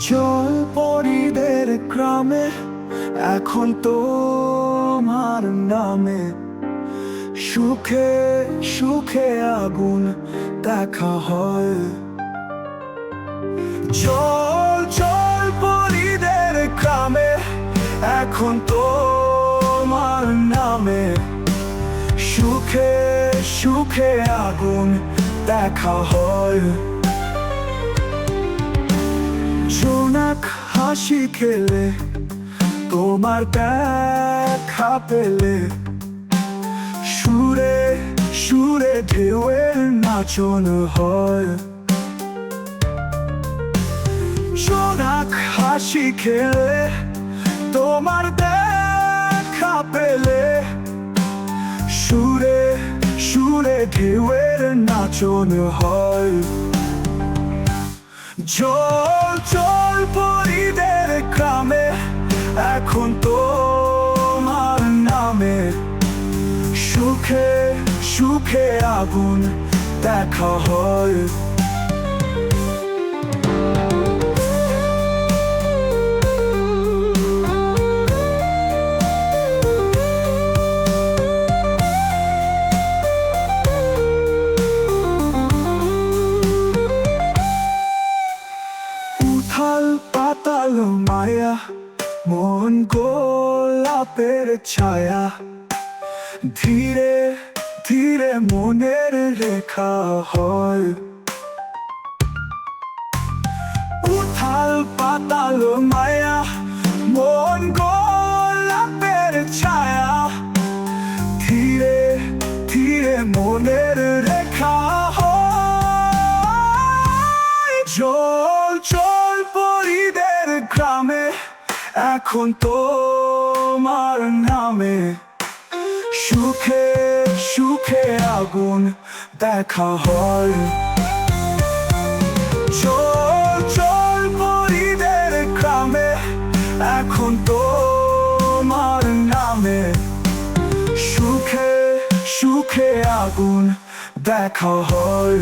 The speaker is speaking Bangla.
জল পরিদের গ্রামে, এখন তোমার নামে। সুখে সুখে আগুন দেখা হয়। জল জল পরিদের গ্রামে, এখন তোমার নামে। সুখে সুখে আগুন দেখা হয়। জোনাক হাসি খেলে, তোমার দেখা পেলে। সুরে সুরে ঢেউয়ের নাচন হয়। জোনাক হাসি খেলে, তোমার দেখা পেলে। সুরে সুরে ঢেউয়ের নাচন হয়। জল নামে সুখে সুখে আগুন দেখা হয়। মায়া মন গোলাপের ছায়া, ধীরে ধীরে মনের রেখা হয়। উথাল পাতাল মায়া, মন গোলাপের ছায়া, ধীরে ধীরে মনের রেখা হয়। এখন তোমার নামে সুখে সুখে আগুন দেখা হয়। চল চল পরিদের গ্রামে এখন তোমার নামে সুখে সুখে আগুন দেখা হয়।